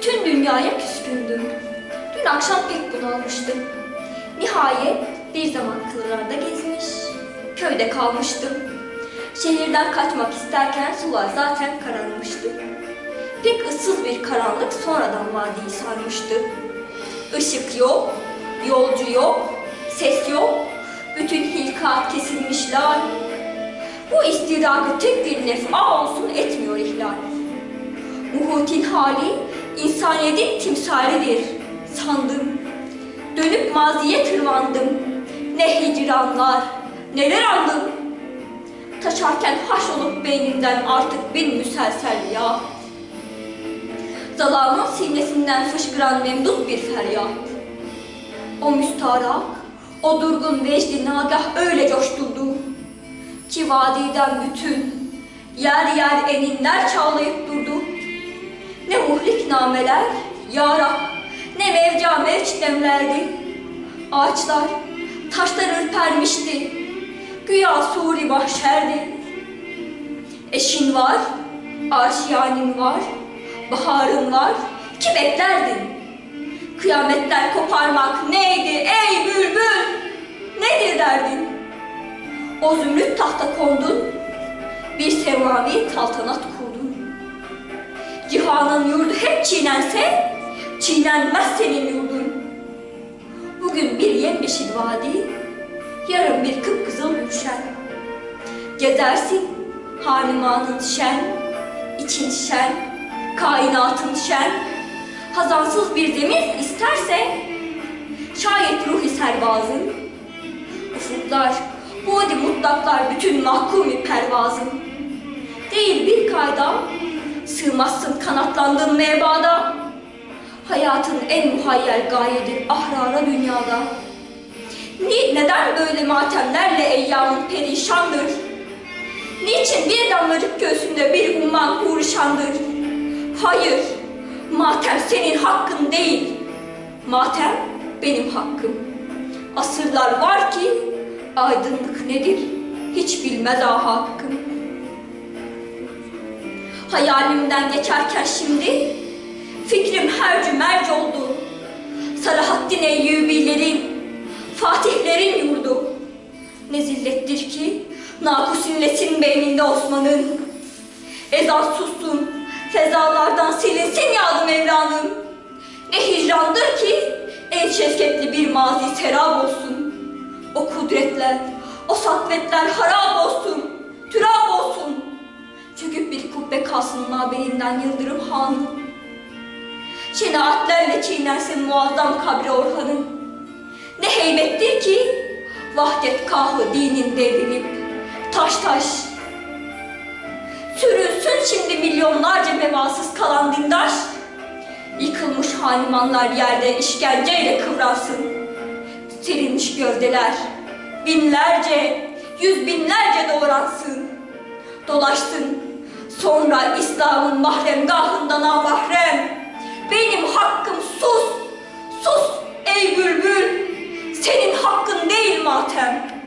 Bütün dünyaya küskündüm. Dün akşam pek bunalmıştım. Nihayet bir zaman kırlarda gezmiş, köyde kalmıştım. Şehirden kaçmak isterken sular zaten kararmıştı. Pek ıssız bir karanlık sonradan vadiyi sarmıştı. Işık yok, yolcu yok, ses yok, bütün hilkat kesilmişler. Bu istidragı tek bir nef'a olsun etmiyor ihlal. Muhutin hali insaniyetin timsalidir sandım. Dönüp maziye tırmandım. Ne hicranlar, neler andım. Taşarken haş olup beynimden artık bin müselsel ya. Zalamın sinesinden fışkıran memdut bir feryat. O müstarak, o durgun vecdi nagah öyle coşturdu ki vadiden bütün yer yer eninler çağlayıp durdu. Ne muhlik nameler, ya Rab, ne mevca mevç. Ağaçlar, taşlar ürpermişti, güya suri mahşerdi. Eşin var, aşiyanin var, baharın var, ki beklerdin? Kıyametler koparmak neydi ey bülbül? Nedir derdin? O zümrüt tahta kondun, bir semavi saltanat kurdun. Cihanın yurdu hep çiğnense, çiğnenmez senin yurdun. Bugün bir yemyeşil vadi, yarın bir kıpkızıl gülşen. Gezersin, hanimanın şen, için şen, kainatın şen. Hazansız bir zemin isterse, şayet ruhi serbazın, ufuklar, Buğdi mutlaklar bütün mahkumi pervazın. Değil bir kayda, sığmazsın kanatlandığın mebada. Hayatın en muhayyel gayedir ahrara dünyada. Ni, neden böyle matemlerle eyyamın perişandır? Niçin bir damlacık göğsünde bir umman hurişandır? Hayır, matem senin hakkın değil. Matem benim hakkım. Asırlar var ki aydınlık nedir hiç bilmez ah hakkım. Hayalimden geçerken şimdi fikrim hercü merc oldu. Salahaddin Eyyubilerin, Fatihlerin yurdu. Ne zillettir ki nakus illetin beyninde Osman'ın. Ezan sussun, fezalardan silinsin yadı Mevla'nın. Ne hicrandır ki en şefketli bir mazi serap olsun. O kudretler, o satvetler harap olsun, türap olsun. Kalsın mabedinden Yıldırım Han'ın. Şenaatlerle çiğnensin muazzam kabri Orhan'ın. Ne heybettir ki vahdet kahı dinin devrilip taş taş. Sürünsün şimdi milyonlarca mevasız kalan dindar. Yıkılmış hanimanlar yerde işkenceyle kıvransın serilmiş gövdeler, binlerce, yüz binlerce doğransın. Dolaştın, sonra İslam'ın mahremgahından amahrem.